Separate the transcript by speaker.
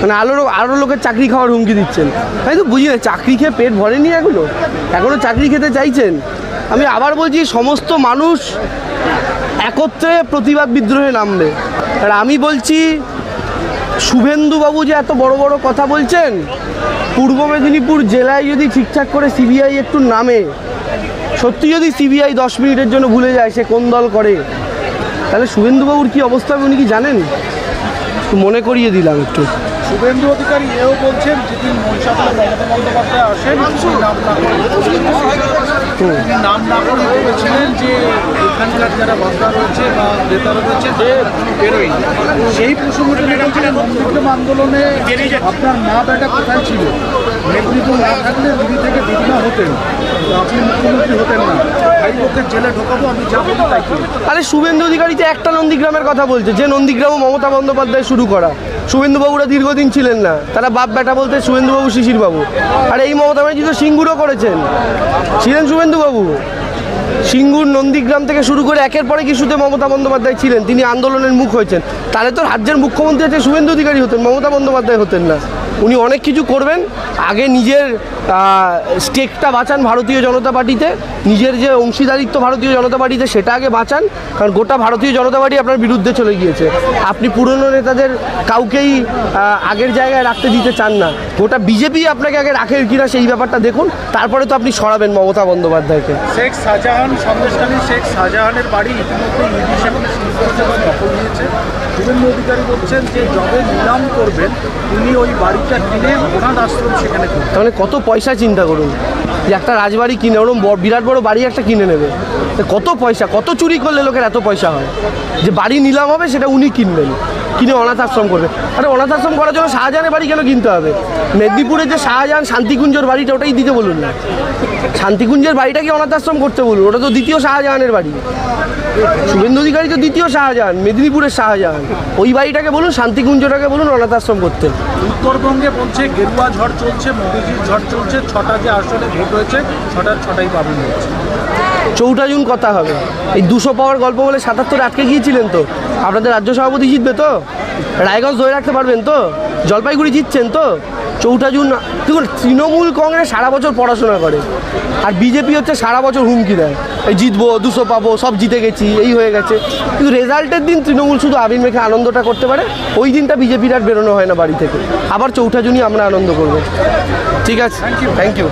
Speaker 1: মানে আরও আরও লোকের চাকরি খাওয়ার হুমকি দিচ্ছেন। তাই তো বুঝি না, চাকরি খেয়ে পেট ভরেনি এগুলো এখনও চাকরি খেতে চাইছেন? আমি আবার বলছি, সমস্ত মানুষ একত্রে প্রতিবাদ বিদ্রোহে নামবে। আর আমি বলছি, শুভেন্দুবাবু যে এত বড় বড় কথা বলছেন, পূর্ব মেদিনীপুর জেলায় যদি ঠিকঠাক করে সিবিআই একটু নামে, সত্যি যদি সিবিআই দশ মিনিটের জন্য ভুলে যায়, সে কোন দল করে? তাহলে শুভেন্দুবাবুর কি অবস্থা হবে, উনি কি জানেন? মনে করিয়ে দিলাম একটু।
Speaker 2: শুভেন্দু অধিকারী এও বলছেন যেদিন মহিষাদল মমতা বন্দ্যোপাধ্যায় আসেন নাম না করে বলেছিলেন যে এখানকার যারা বক্তা রয়েছে বা নেতারা রয়েছে যে বেরোই সেই প্রসঙ্গে তিনি বলছিলেন আন্দোলনে আপনার মা বেটা কোথায় ছিল? মেদিনীপুর না থাকলে দিদি থেকে দিদিমা হতেন আপনি মুখ্যমন্ত্রী হতেন না। জেলে ঢোকাবো আমি।
Speaker 1: আরে শুভেন্দু অধিকারী যে একটা নন্দীগ্রামের কথা বলছে যে নন্দীগ্রাম মমতা বন্দ্যোপাধ্যায় শুরু করা। শুভেন্দুবাবুরা দীর্ঘদিন ছিলেন না। তারা বাপ বেটা বলতে শুভেন্দুবাবু, শিশিরবাবু। আর এই মমতা ব্যানার্জি তো সিঙ্গুরও করেছেন। ছিলেন শুভেন্দুবাবু? সিঙ্গুর নন্দীগ্রাম থেকে শুরু করে একের পরে কিছুতে মমতা বন্দ্যোপাধ্যায় ছিলেন। তিনি আন্দোলনের মুখ হয়েছেন। তাহলে তো রাজ্যের মুখ্যমন্ত্রী আছে শুভেন্দু অধিকারী হতেন, মমতা বন্দ্যোপাধ্যায় হতেন না। উনি অনেক কিছু করবেন। আগে নিজের স্টেকটা বাঁচান ভারতীয় জনতা পার্টিতে। নিজের যে অংশীদারিত্ব ভারতীয় জনতা পার্টিতে, সেটা আগে বাঁচান। কারণ গোটা ভারতীয় জনতা পার্টি আপনার বিরুদ্ধে চলে গিয়েছে। আপনি পুরনো নেতাদের কাউকেই আগের জায়গায় রাখতে দিতে চান না। গোটা বিজেপি আপনাকে আগে রাখে কিনা সেই ব্যাপারটা দেখুন। তারপরে তো আপনি সরাবেন মমতা বন্দ্যোপাধ্যায়কে।
Speaker 2: শেখ শাহজাহান সন্দেশকালী শেখ শাহজাহানের বাড়ি ইতিমধ্যে অধিকারী বলছেন যে যবে নিলাম করবেন তিনি ওই
Speaker 1: তাহলে কত পয়সা চিন্তা করুন? যে একটা রাজবাড়ি কিনে ওরকম বড়- বিরাট বড় বাড়ি একটা কিনে নেবে। কত পয়সা? কত চুরি করলে লোকের এত পয়সা হয়? যে বাড়ি নিলাম হবে, সেটা উনি কিনবেন। কিনে অনাথ আশ্রম করবে। আরে অনাথ আশ্রম করার জন্য শাহজাহানের বাড়ি কেন কিনতে হবে? মেদিনীপুরে যে শাহজাহান শান্তিকুঞ্জর বাড়িটা, ওটাই দিতে বলুন না। শান্তিকুঞ্জের বাড়িটাকে অনাথ আশ্রম করতে বলুন? ওটা তো দ্বিতীয় শাহজাহানের বাড়ি। শুভেন্দু অধিকারী তো দ্বিতীয় শাহজাহান, মেদিনীপুরের শাহজাহান। ওই বাড়িটাকে বলুন, শান্তিকুঞ্জটাকে বলুন অনাথ আশ্রম করতে।
Speaker 2: উত্তরবঙ্গে বলছে, গেরুয়া ঝড় চলছে মোদিজির ঝড় চলছে, ছটা যে আসলে ভোট হয়েছে ছটার ছটাই পাবেন
Speaker 1: চৌঠা জুন কথা হবে। এই দুশো পাওয়ার গল্প বলে সাতাত্তরে আটকে গিয়েছিলেন তো। আপনাদের রাজ্য সভাপতি জিতবে তো? রায়গঞ্জ ধরে রাখতে পারবেন তো? জলপাইগুড়ি জিতছেন তো? চৌঠা জুন দেখুন তৃণমূল কংগ্রেস সারা বছর পড়াশোনা করে। আর বিজেপি হচ্ছে সারা বছর হুমকি দেয়। এই জিতবো দুশো পাবো সব জিতে গেছি এই হয়ে গেছে। কিন্তু রেজাল্টের দিন তৃণমূল শুধু আবির মেখে আনন্দটা করতে পারে। ওই দিনটা বিজেপির আর বেরোনো হয় না বাড়ি থেকে। আবার চৌঠা জুনই আমরা আনন্দ করব। ঠিক আছে। Thank you